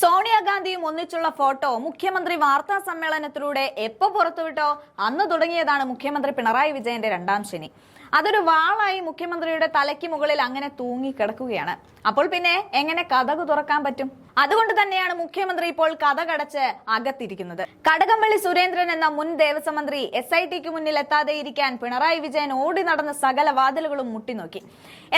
സോണിയാഗാന്ധിയും ഒന്നിച്ചുള്ള ഫോട്ടോ മുഖ്യമന്ത്രി വാർത്താ സമ്മേളനത്തിലൂടെ എപ്പോ പുറത്തുവിട്ടോ? അന്ന് തുടങ്ങിയതാണ് മുഖ്യമന്ത്രി പിണറായി വിജയന്റെ രണ്ടാം ശനി. അതൊരു വാളായി മുഖ്യമന്ത്രിയുടെ തലയ്ക്ക് മുകളിൽ അങ്ങനെ തൂങ്ങി കിടക്കുകയാണ് അപ്പോൾ പിന്നെ എങ്ങനെ കഥകു തുറക്കാൻ പറ്റും? അതുകൊണ്ട് തന്നെയാണ് മുഖ്യമന്ത്രി ഇപ്പോൾ കഥ കടച്ച് അകത്തിരിക്കുന്നത്. കടകംപള്ളി സുരേന്ദ്രൻ എന്ന മുൻ ദേവസ്വം മന്ത്രി എസ് ഐ ടിക്ക് മുന്നിൽ എത്താതെ ഇരിക്കാൻ പിണറായി വിജയൻ ഓടി നടന്ന സകല വാതിലുകളും മുട്ടിനോക്കി.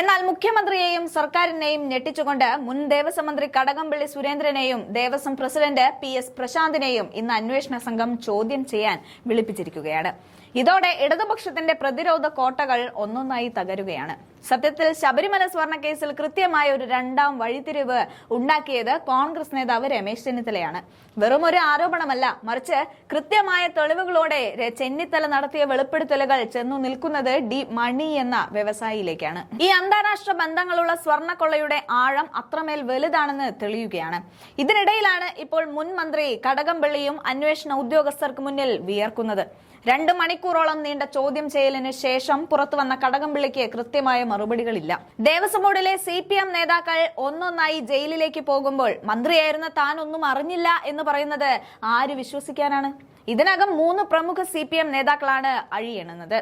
എന്നാൽ മുഖ്യമന്ത്രിയെയും സർക്കാരിനെയും ഞെട്ടിച്ചുകൊണ്ട് മുൻ ദേവസ്വം മന്ത്രി കടകംപള്ളി സുരേന്ദ്രനെയും ദേവസ്വം പ്രസിഡന്റ് പി എസ് പ്രശാന്തിനെയും ഇന്ന് അന്വേഷണ സംഘം ചോദ്യം ചെയ്യാൻ വിളിപ്പിച്ചിരിക്കുകയാണ്. ഇതോടെ ഇടതുപക്ഷത്തിന്റെ പ്രതിരോധ കോട്ടകൾ ഒന്നൊന്നായി തകരുകയാണ് സത്യത്തിൽ ശബരിമല സ്വർണ കേസിൽ കൃത്യമായ ഒരു രണ്ടാം വഴിത്തിരിവ് ഉണ്ടാക്കിയത് കോൺഗ്രസ് നേതാവ് രമേശ് ചെന്നിത്തലയാണ്. വെറും ഒരു ആരോപണമല്ല മറിച്ച് കൃത്യമായ തെളിവുകളോടെ ചെന്നിത്തല നടത്തിയ വെളിപ്പെടുത്തലുകൾ ചെന്നു നിൽക്കുന്നത് ഡി മണി എന്ന വ്യവസായിയിലേക്കാണ്. ഈ അന്താരാഷ്ട്ര ബന്ധങ്ങളുള്ള സ്വർണക്കൊള്ളയുടെ ആഴം അത്രമേൽ വലുതാണെന്ന് തെളിയുകയാണ്. ഇതിനിടയിലാണ് ഇപ്പോൾ മുൻ മന്ത്രി കടകംപള്ളിയും അന്വേഷണ ഉദ്യോഗസ്ഥർക്ക് മുന്നിൽ വിയർക്കുന്നത്. രണ്ട് മണിക്കൂറോളം നീണ്ട ചോദ്യം ചെയ്യലിന് ശേഷം പുറത്തുവന്ന കടകംപള്ളിക്ക് കൃത്യമായ മറുപടികളില്ല. ദേവസ്വം ബോർഡിലെ സി പി എം നേതാക്കൾ ഒന്നൊന്നായി ജയിലിലേക്ക് പോകുമ്പോൾ മന്ത്രിയായിരുന്ന താൻ ഒന്നും അറിഞ്ഞില്ല എന്ന് പറയുന്നത് ആര് വിശ്വസിക്കാനാണ്? ഇതിനകം മൂന്ന് പ്രമുഖ സി പി എം നേതാക്കളാണ് അഴിയണുന്നത്.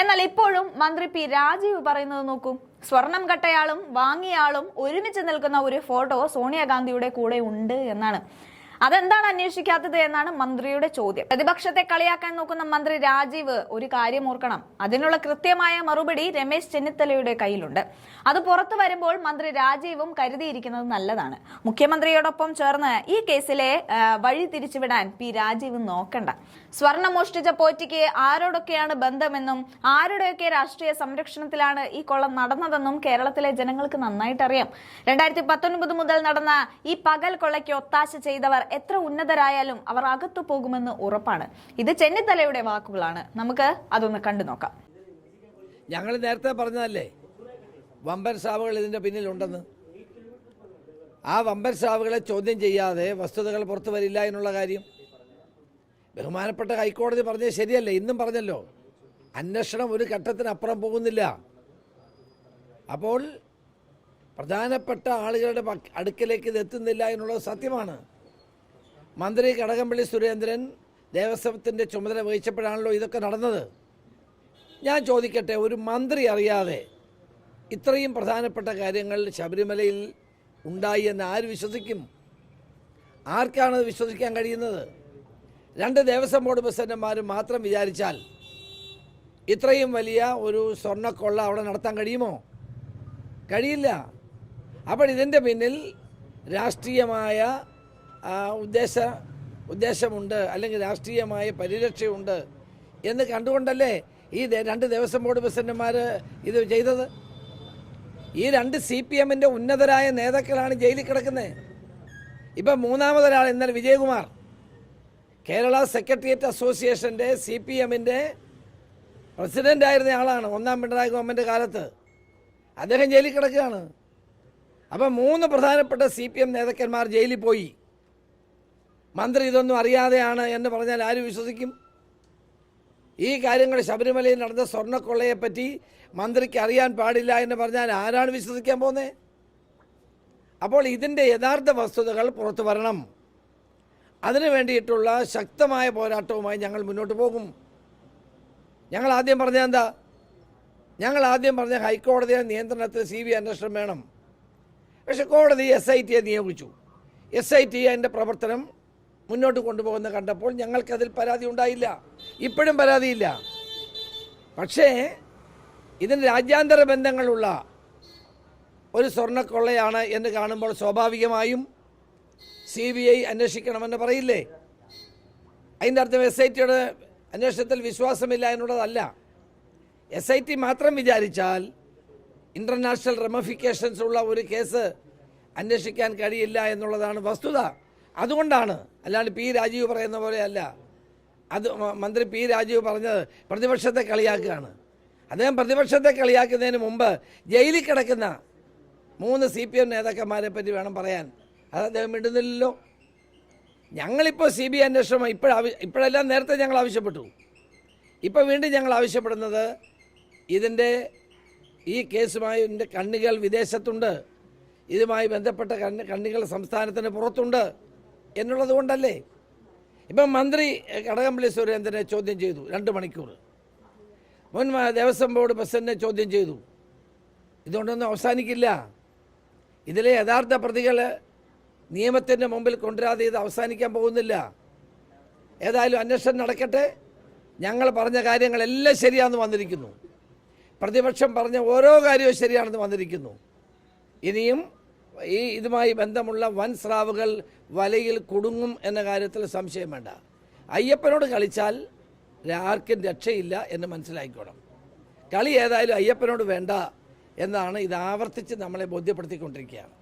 എന്നാൽ ഇപ്പോഴും മന്ത്രി പി രാജീവ് പറയുന്നത് നോക്കൂ. സ്വർണം കട്ടയാളും വാങ്ങിയാളും ഒരുമിച്ച് നിൽക്കുന്ന ഒരു ഫോട്ടോ സോണിയാഗാന്ധിയുടെ കൂടെ ഉണ്ട് എന്നാണ്. അതെന്താണ് അന്വേഷിക്കാത്തത് എന്നാണ് മന്ത്രിയുടെ ചോദ്യം. പ്രതിപക്ഷത്തെ കളിയാക്കാൻ നോക്കുന്ന മന്ത്രി രാജീവ് ഒരു കാര്യം ഓർക്കണം. അതിനുള്ള കൃത്യമായ മറുപടി രമേശ് ചെന്നിത്തലയുടെ കയ്യിലുണ്ട്. അത് പുറത്തു വരുമ്പോൾ മന്ത്രി രാജീവും കരുതിയിരിക്കുന്നത് നല്ലതാണ്. മുഖ്യമന്ത്രിയോടൊപ്പം ചേർന്ന് ഈ കേസിലെ വഴി തിരിച്ചുവിടാൻ പി രാജീവ് നോക്കണ്ട. സ്വർണം മോഷ്ടിച്ച പോറ്റിക്ക് ആരോടൊക്കെയാണ് ബന്ധമെന്നും ആരുടെയൊക്കെ രാഷ്ട്രീയ സംരക്ഷണത്തിലാണ് ഈ കൊള്ളം നടന്നതെന്നും കേരളത്തിലെ ജനങ്ങൾക്ക് നന്നായിട്ടറിയാം. രണ്ടായിരത്തി പത്തൊൻപത് മുതൽ നടന്ന ഈ പകൽ കൊള്ളയ്ക്ക് ഒത്താശ ചെയ്തവർ എത്ര ഉന്നതരായാലും അവർ അകത്തു പോകുമെന്ന് ഉറപ്പാണ്. ഇത് ചെന്നിത്തലയുടെ വാക്കുകളാണ്. നമുക്ക് അതൊന്ന് കണ്ടു നോക്കാം. ഞങ്ങൾ നേരത്തെ പറഞ്ഞതല്ലേ? വമ്പൻ സ്രാവുകൾ ഇതിന്റെ പിന്നിലുണ്ടെന്ന്. ആ വമ്പൻ സ്രാവുകളെ ചോദ്യം ചെയ്യാതെ വസ്തുതകൾ പുറത്തു വരില്ല എന്നുള്ള കാര്യം. ബഹുമാനപ്പെട്ട ഹൈക്കോടതി പറഞ്ഞത് ശരിയല്ലേ? ഇന്നും പറഞ്ഞല്ലോ. അന്വേഷണം ഒരു ഘട്ടത്തിനപ്പുറം പോകുന്നില്ല. അപ്പോൾ പ്രധാനപ്പെട്ട ആളുകളുടെ അടുക്കലേക്ക് ഇത് എത്തുന്നില്ല എന്നുള്ളത് സത്യമാണ്. മന്ത്രി കടകംപള്ളി സുരേന്ദ്രൻ ദേവസ്വത്തിന്റെ ചുമതല വഹിച്ചപ്പോഴാണല്ലോ ഇതൊക്കെ നടന്നത്. ഞാൻ ചോദിക്കട്ടെ ഒരു മന്ത്രി അറിയാതെ ഇത്രയും പ്രധാനപ്പെട്ട കാര്യങ്ങൾ ശബരിമലയിൽ ഉണ്ടായി എന്ന് ആര് വിശ്വസിക്കും? ആർക്കാണ് വിശ്വസിക്കാൻ കഴിയുന്നത്? രണ്ട് ദേവസ്വം ബോർഡ് പ്രസിഡന്റുമാർ മാത്രം വിചാരിച്ചാൽ ഇത്രയും വലിയ ഒരു സ്വർണക്കൊള്ള അവിടെ നടത്താൻ കഴിയുമോ? കഴിയില്ല. അപ്പോൾ ഇതിന്റെ പിന്നിൽ രാഷ്ട്രീയമായ ഉദ്ദേശ ഉദ്ദേശമുണ്ട് അല്ലെങ്കിൽ രാഷ്ട്രീയമായ പരിരക്ഷയുണ്ട് എന്ന് കണ്ടുകൊണ്ടല്ലേ ഈ രണ്ട് ദേവസ്വം ബോർഡ് പ്രസിഡന്റുമാർ ഇത് ചെയ്തത്? ഈ രണ്ട് സി പി എമ്മിന്റെ ഉന്നതരായ നേതാക്കളാണ് ജയിലിൽ കിടക്കുന്നത് ഇപ്പം മൂന്നാമതൊരാൾ ഇന്നലെ വിജയകുമാർ. കേരള സെക്രട്ടേറിയറ്റ് അസോസിയേഷന്റെ സി പി എമ്മിന്റെ പ്രസിഡന്റായിരുന്ന ആളാണ് ഒന്നാം പിണറായി ഗവൺമെന്റ് കാലത്ത്. അദ്ദേഹം ജയിലിൽ കിടക്കുകയാണ്. അപ്പം മൂന്ന് പ്രധാനപ്പെട്ട സി പി എം നേതാക്കന്മാർ ജയിലിൽ പോയി. മന്ത്രി ഇതൊന്നും അറിയാതെയാണ് എന്ന് പറഞ്ഞാൽ ആര് വിശ്വസിക്കും? ഈ കാര്യങ്ങൾ ശബരിമലയിൽ നടന്ന സ്വർണക്കൊള്ളയെപ്പറ്റി മന്ത്രിക്ക് അറിയാൻ പാടില്ല എന്ന് പറഞ്ഞാൽ ആരാണ് വിശ്വസിക്കാൻ പോകുന്നത് അപ്പോൾ ഇതിന്റെ യഥാർത്ഥ വസ്തുതകൾ പുറത്തു വരണം. അതിനു വേണ്ടിയിട്ടുള്ള ശക്തമായ പോരാട്ടവുമായി ഞങ്ങൾ മുന്നോട്ട് പോകും. ഞങ്ങൾ ആദ്യം പറഞ്ഞ എന്താ? ഞങ്ങൾ ആദ്യം പറഞ്ഞ ഹൈക്കോടതിയുടെ നിയന്ത്രണത്തിൽ സി ബി അന്വേഷണം വേണം. പക്ഷെ കോടതി എസ് ഐ ടിയെ നിയോഗിച്ചു. എസ് ഐ ടി അതിന്റെ പ്രവർത്തനം മുന്നോട്ട് കൊണ്ടുപോകുന്ന കണ്ടപ്പോൾ ഞങ്ങൾക്കതിൽ പരാതി ഉണ്ടായില്ല. ഇപ്പോഴും പരാതിയില്ല. പക്ഷേ ഇതിന് രാജ്യാന്തര ബന്ധങ്ങളുള്ള ഒരു സ്വർണക്കൊള്ളയാണ് എന്ന് കാണുമ്പോൾ സ്വാഭാവികമായും സി ബി ഐ അന്വേഷിക്കണമെന്ന് പറയില്ലേ? അതിന്റെ അർത്ഥം എസ് ഐ ടിയുടെ അന്വേഷണത്തിൽ വിശ്വാസമില്ല എന്നുള്ളതല്ല. എസ് ഐ ടി മാത്രം വിചാരിച്ചാൽ ഇന്റർനാഷണൽ റെമഫിക്കേഷൻസ് ഉള്ള ഒരു കേസ് അന്വേഷിക്കാൻ കഴിയില്ല എന്നുള്ളതാണ് വസ്തുത. അതുകൊണ്ടാണ് അല്ലാണ്ട് പി രാജീവ് പറയുന്ന പോലെയല്ല. അത് മന്ത്രി പി രാജീവ് പറഞ്ഞത് പ്രതിപക്ഷത്തെ കളിയാക്കുകയാണ്. അദ്ദേഹം പ്രതിപക്ഷത്തെ കളിയാക്കുന്നതിന് മുമ്പ് ജയിലിൽ കിടക്കുന്ന മൂന്ന് സി പി എം നേതാക്കന്മാരെ പറ്റി വേണം പറയാൻ. അത് അദ്ദേഹം ഇടുന്നില്ലല്ലോ ഞങ്ങളിപ്പോൾ സി ബി ഐ അന്വേഷണം ഇപ്പോഴാവശ്യം ഇപ്പോഴെല്ലാം നേരത്തെ ഞങ്ങൾ ആവശ്യപ്പെട്ടു. ഇപ്പോൾ വീണ്ടും ഞങ്ങൾ ആവശ്യപ്പെടുന്നത് ഇതിന്റെ ഈ കേസുമായി ഇതിന്റെ കണ്ണികൾ വിദേശത്തുണ്ട്. ഇതുമായി ബന്ധപ്പെട്ട കണ്ണ് കണ്ണികൾ സംസ്ഥാനത്തിന് പുറത്തുണ്ട്. എന്നുള്ളത് കൊണ്ടല്ലേ? ഇപ്പം മന്ത്രി കടകംപള്ളി സുരേന്ദ്രനെ ചോദ്യം ചെയ്തു രണ്ട് മണിക്കൂർ. മുൻ ദേവസ്വം ബോർഡ് പ്രസിഡന്റിനെ ചോദ്യം ചെയ്തു. ഇതുകൊണ്ടൊന്നും അവസാനിക്കില്ല. ഇതിലെ യഥാർത്ഥ പ്രതികൾ നിയമത്തിന്റെ മുമ്പിൽ കൊണ്ടുവരാതെ ഇത് അവസാനിക്കാൻ പോകുന്നില്ല. ഏതായാലും അന്വേഷണം നടക്കട്ടെ. ഞങ്ങൾ പറഞ്ഞ കാര്യങ്ങളെല്ലാം ശരിയാണെന്ന് വന്നിരിക്കുന്നു. പ്രതിപക്ഷം പറഞ്ഞ ഓരോ കാര്യവും ശരിയാണെന്ന് വന്നിരിക്കുന്നു. ഇനിയും ഈ ഇതുമായി ബന്ധമുള്ള വൻ സ്രാവുകൾ വലയിൽ കുടുങ്ങും എന്ന കാര്യത്തിൽ സംശയം വേണ്ട. അയ്യപ്പനോട് കളിച്ചാൽ ആർക്കും രക്ഷയില്ല എന്ന് മനസ്സിലാക്കിക്കോണം കളി ഏതായാലും അയ്യപ്പനോട് വേണ്ട എന്നാണ് ഇത് ആവർത്തിച്ച് നമ്മളെ ബോധ്യപ്പെടുത്തിക്കൊണ്ടിരിക്കുകയാണ്.